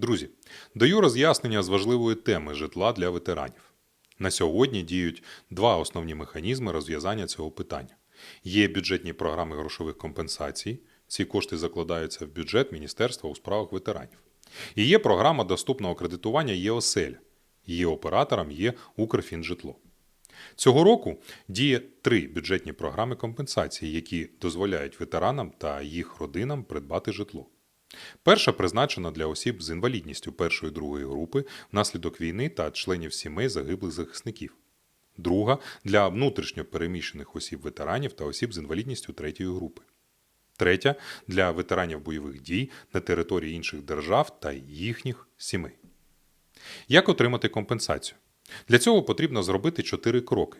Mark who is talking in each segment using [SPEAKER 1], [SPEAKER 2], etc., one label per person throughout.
[SPEAKER 1] Друзі, даю роз'яснення з важливої теми житла для ветеранів. На сьогодні діють два основні механізми розв'язання цього питання. Є бюджетні програми грошових компенсацій. Ці кошти закладаються в бюджет Міністерства у справах ветеранів. І є програма доступного кредитування ЄОСЕЛь. Її оператором є Укрфінжитло. Цього року діє три бюджетні програми компенсації, які дозволяють ветеранам та їх родинам придбати житло. Перша призначена для осіб з інвалідністю першої другої групи внаслідок війни та членів сімей загиблих захисників. Друга для внутрішньо переміщених осіб ветеранів та осіб з інвалідністю третьої групи. Третя для ветеранів бойових дій на території інших держав та їхніх сімей. Як отримати компенсацію? Для цього потрібно зробити чотири кроки.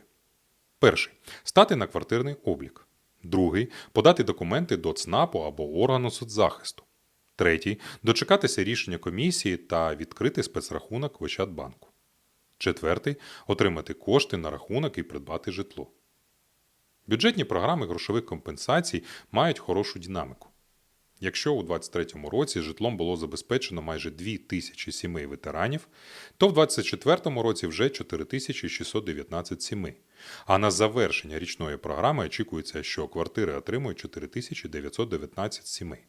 [SPEAKER 1] Перший стати на квартирний облік. Другий подати документи до ЦНАПу або органу соцзахисту. Третій дочекатися рішення комісії та відкрити спецрахунок в Ощадбанку. Четвертий отримати кошти на рахунок і придбати житло. Бюджетні програми грошових компенсацій мають хорошу динаміку. Якщо у 2023 році житлом було забезпечено майже 2 тисячі сімей ветеранів, то в 2024 році вже 4619 сімей. А на завершення річної програми очікується, що квартири отримують 4919 сімей.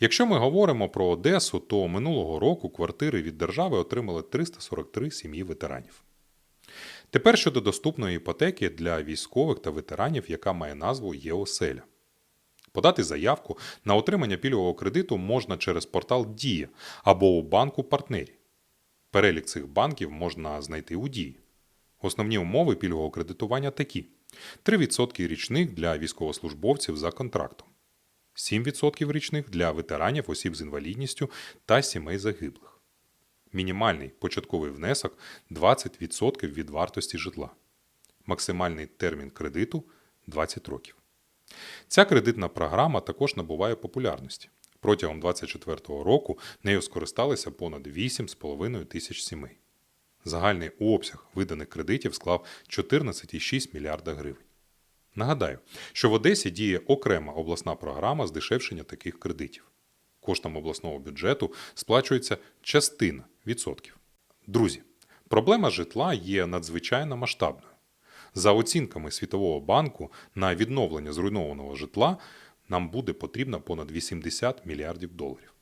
[SPEAKER 1] Якщо ми говоримо про Одесу, то минулого року квартири від держави отримали 343 сім'ї ветеранів. Тепер щодо доступної іпотеки для військових та ветеранів, яка має назву ЄОСЕЛЯ. Подати заявку на отримання пільгового кредиту можна через портал Дія або у банку партнері. Перелік цих банків можна знайти у Дії. Основні умови пільгового кредитування такі: 3% річних для військовослужбовців за контрактом, 7% річних для ветеранів, осіб з інвалідністю та сімей загиблих. Мінімальний початковий внесок 20% від вартості житла. Максимальний термін кредиту 20 років. Ця кредитна програма також набуває популярності. Протягом 2024 року нею скористалися понад 8,5 тисяч сімей. Загальний обсяг виданих кредитів склав 14,6 мільярда гривень. Нагадаю, що в Одесі діє окрема обласна програма здешевшення таких кредитів. Коштом обласного бюджету сплачується частина відсотків. Друзі, проблема житла є надзвичайно масштабною. За оцінками Світового банку, на відновлення зруйнованого житла нам буде потрібно понад 80 мільярдів доларів.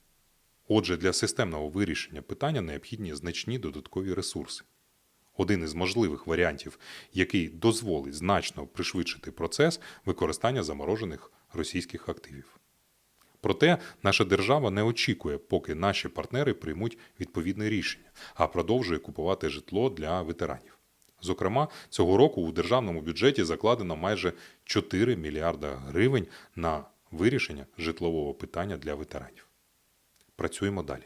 [SPEAKER 1] Отже, для системного вирішення питання необхідні значні додаткові ресурси. Один із можливих варіантів, який дозволить значно пришвидшити процес використання заморожених російських активів. Проте наша держава не очікує, поки наші партнери приймуть відповідне рішення, а продовжує купувати житло для ветеранів. Зокрема, цього року у державному бюджеті закладено майже 4 мільярда гривень на вирішення житлового питання для ветеранів. Працюємо далі.